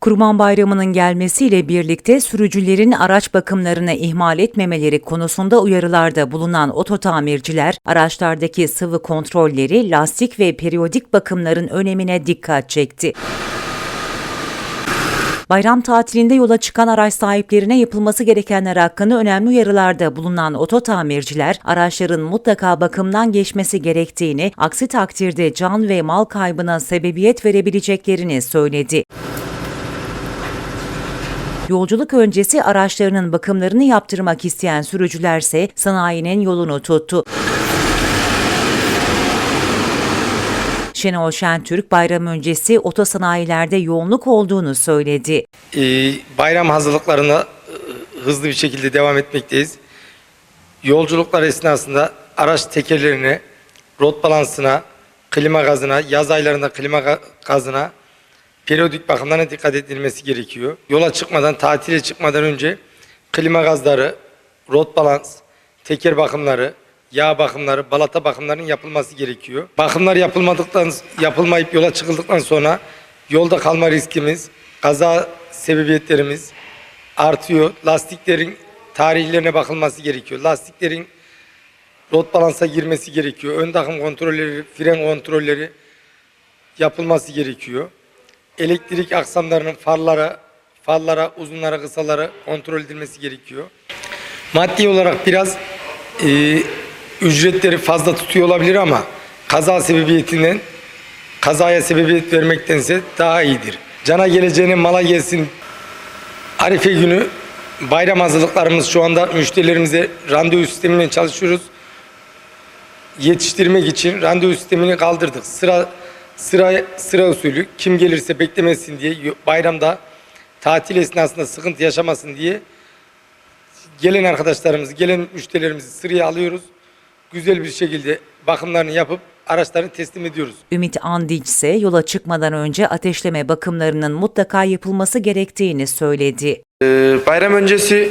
Kurban Bayramı'nın gelmesiyle birlikte sürücülerin araç bakımlarını ihmal etmemeleri konusunda uyarılarda bulunan ototamirciler, araçlardaki sıvı kontrolleri, lastik ve periyodik bakımların önemine dikkat çekti. Bayram tatilinde yola çıkan araç sahiplerine yapılması gerekenler hakkında önemli uyarılarda bulunan ototamirciler, araçların mutlaka bakımdan geçmesi gerektiğini, aksi takdirde can ve mal kaybına sebebiyet verebileceklerini söyledi. Yolculuk öncesi araçlarının bakımlarını yaptırmak isteyen sürücülerse sanayinin yolunu tuttu. Şenol Şentürk bayram öncesi otosanayilerde yoğunluk olduğunu söyledi. Ee, bayram hazırlıklarına e, hızlı bir şekilde devam etmekteyiz. Yolculuklar esnasında araç tekerlerine, rot balansına, klima gazına, yaz aylarında klima ga- gazına, periyodik bakımlarına dikkat edilmesi gerekiyor. Yola çıkmadan, tatile çıkmadan önce klima gazları, rot balans, teker bakımları, yağ bakımları, balata bakımlarının yapılması gerekiyor. Bakımlar yapılmadıktan yapılmayıp yola çıkıldıktan sonra yolda kalma riskimiz, kaza sebebiyetlerimiz artıyor. Lastiklerin tarihlerine bakılması gerekiyor. Lastiklerin rot balansa girmesi gerekiyor. Ön takım kontrolleri, fren kontrolleri yapılması gerekiyor. Elektrik aksamlarının farlara, farlara, uzunlara, kısalara kontrol edilmesi gerekiyor. Maddi olarak biraz e, ücretleri fazla tutuyor olabilir ama kaza sebebiyetinden kazaya sebebiyet vermektense daha iyidir. Cana geleceğine mala gelsin Arife günü bayram hazırlıklarımız şu anda müşterilerimize randevu sistemiyle çalışıyoruz. Yetiştirmek için randevu sistemini kaldırdık. Sıra sıra sıra usulü kim gelirse beklemesin diye bayramda tatil esnasında sıkıntı yaşamasın diye gelen arkadaşlarımızı, gelen müşterilerimizi sıraya alıyoruz. Güzel bir şekilde bakımlarını yapıp araçlarını teslim ediyoruz. Ümit Andiç ise yola çıkmadan önce ateşleme bakımlarının mutlaka yapılması gerektiğini söyledi. Ee, Bayram öncesi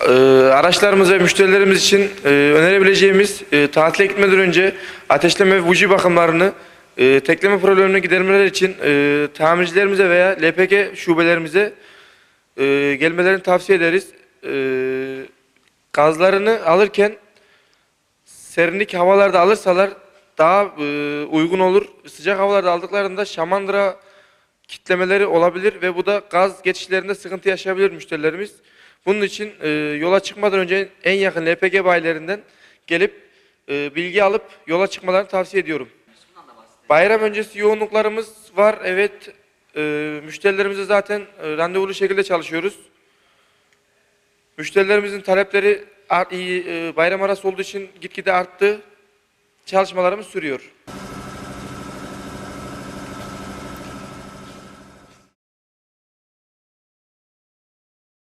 e, araçlarımız ve müşterilerimiz için e, önerebileceğimiz e, tatile gitmeden önce ateşleme ve buji bakımlarını e, tekleme problemini gidermeleri için e, tamircilerimize veya LPG şubelerimize e, gelmelerini tavsiye ederiz. E, gazlarını alırken serinlik havalarda alırsalar daha e, uygun olur. Sıcak havalarda aldıklarında şamandıra kitlemeleri olabilir ve bu da gaz geçişlerinde sıkıntı yaşayabilir müşterilerimiz. Bunun için e, yola çıkmadan önce en yakın LPG bayilerinden gelip e, bilgi alıp yola çıkmalarını tavsiye ediyorum. Bayram öncesi yoğunluklarımız var. Evet, e, müşterilerimize zaten e, randevulu şekilde çalışıyoruz. Müşterilerimizin talepleri art- e, bayram arası olduğu için gitgide arttı. Çalışmalarımız sürüyor.